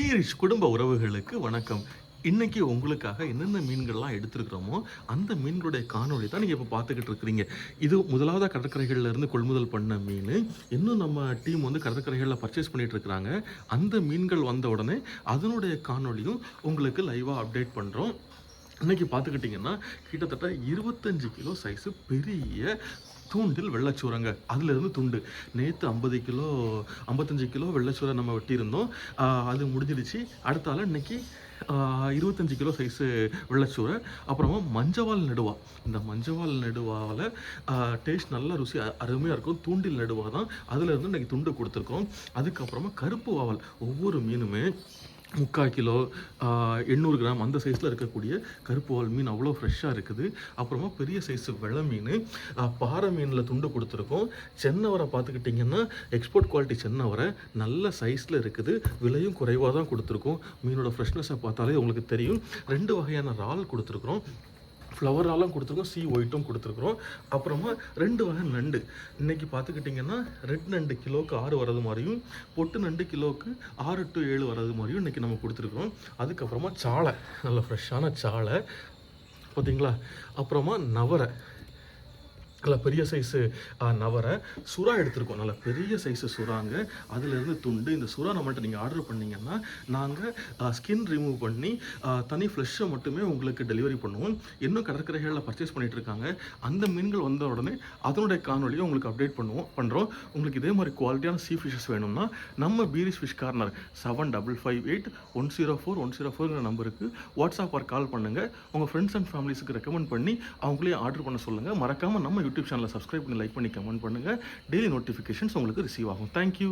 பீரிஷ் குடும்ப உறவுகளுக்கு வணக்கம். இன்னைக்கு உங்களுக்காக என்னென்ன மீன்கள்லாம் எடுத்துருக்குறோமோ அந்த மீன்களுடைய காணொளி தான் நீங்கள் இப்போ பார்த்துக்கிட்டு இருக்கிறீங்க. இது முதலாவது கடற்கரைகள்ல இருந்து கொள்முதல் பண்ண மீன். இன்னும் நம்ம டீம் வந்து கடற்கரைகளில் பர்ச்சேஸ் பண்ணிகிட்டு இருக்கிறாங்க. அந்த மீன்கள் வந்த உடனே அதனுடைய காணொளியும் உங்களுக்கு லைவாக அப்டேட் பண்ணுறோம் இன்னைக்கு பார்த்துக்கிட்டிங்கன்னா கிட்டத்தட்ட இருபத்தஞ்சு கிலோ சைஸு பெரிய தூண்டில் வெள்ளச்சூரங்க. அதுலேருந்து துண்டு. நேற்று ஐம்பது கிலோ ஐம்பத்தஞ்சு கிலோ வெள்ளச்சூரை நம்ம வெட்டியிருந்தோம். அது முடிஞ்சிடுச்சு. அடுத்தால இன்னைக்கு இருபத்தஞ்சு கிலோ சைஸு வெள்ளச்சூரை. அப்புறமா மஞ்சவால் நடுவா. இந்த மஞ்சவால் நடுவாவில் டேஸ்ட் நல்லா ருசி அருமையாக இருக்கும். தூண்டில் நடுவா தான். அதுலேருந்து இன்றைக்கி இன்னைக்கு துண்டு கொடுத்துருக்கோம். அதுக்கப்புறமா கருப்பு வாவல். ஒவ்வொரு மீனுமே முக்கால் கிலோ எண்ணூறு கிராம் அந்த சைஸில் இருக்கக்கூடிய கருப்பு வால் மீன் அவ்வளோ ஃப்ரெஷ்ஷாக இருக்குது. அப்புறமா பெரிய சைஸு வெள்ளை மீன் பாறை மீனில் துண்டு கொடுத்துருக்கோம். சென்னவரை பார்த்துக்கிட்டிங்கன்னா எக்ஸ்போர்ட் குவாலிட்டி சென்னவரை நல்ல சைஸில் இருக்குது. விலையும் குறைவாக தான் கொடுத்துருக்கோம். மீனோட ஃப்ரெஷ்னஸை பார்த்தாலே உங்களுக்கு தெரியும். ரெண்டு வகையான இறால் கொடுத்துருக்குறோம். ஃப்ளவராலாம் கொடுத்துருக்கோம் சி ஒயிட்டும் கொடுத்துருக்குறோம். அப்புறமா ரெண்டு வகை நண்டு. இன்றைக்கி பார்த்துக்கிட்டிங்கன்னா ரெட் நண்டு கிலோவுக்கு ஆறு வரது மாதிரியும் பொட்டு நண்டு கிலோவுக்கு ஆறு டு ஏழு வரது மாதிரியும் இன்றைக்கி நம்ம கொடுத்துருக்குறோம். அதுக்கப்புறமா சாலை நல்ல ஃப்ரெஷ்ஷான சாலை பார்த்தீங்களா? அப்புறமா நவரை. நல்ல பெரிய சைஸு நவரை சுறா எடுத்திருக்கோம். நல்ல பெரிய சைஸு சுறாங்க. அதுலேருந்து துண்டு இந்த சுறா நம்மள்ட்ட நீங்கள் ஆர்டர் பண்ணிங்கன்னா நாங்கள் ஸ்கின் ரிமூவ் பண்ணி தனி ஃப்ளெஷ்ஷை மட்டுமே உங்களுக்கு டெலிவரி பண்ணுவோம். இன்னும் கடற்கரைகளில் பர்ச்சேஸ் பண்ணிட்டு இருக்காங்க. அந்த மீன்கள் வந்த உடனே அதனுடைய காணொலியை உங்களுக்கு அப்டேட் பண்ணுவோம் பண்ணுறோம் உங்களுக்கு இதே மாதிரி குவாலிட்டியான சீ ஃபிஷஸ் வேணும்னா நம்ம Peeris fish corner seven double five eight one zero four one zero ஃபோர்ங்கிற நம்பருக்கு வாட்ஸ்அப் ஆர் கால் பண்ணுங்கள் உங்கள் ஃப்ரெண்ட்ஸ் அண்ட் ஃபேமிலிஸுக்கு ரெக்கமெண்ட் பண்ணி அவங்களே ஆர்டர் பண்ண சொல்லுங்கள் மறக்காமல் நம்ம யூடியூப் சேனலை சப்ஸ்கிரைப் பண்ணி லைக் பண்ணி கமெண்ட் பண்ணுங்கள் டெய்லி நோட்டிஃபிகேஷன்ஸ் உங்களுக்கு ரிசீவ் ஆகும். Thank you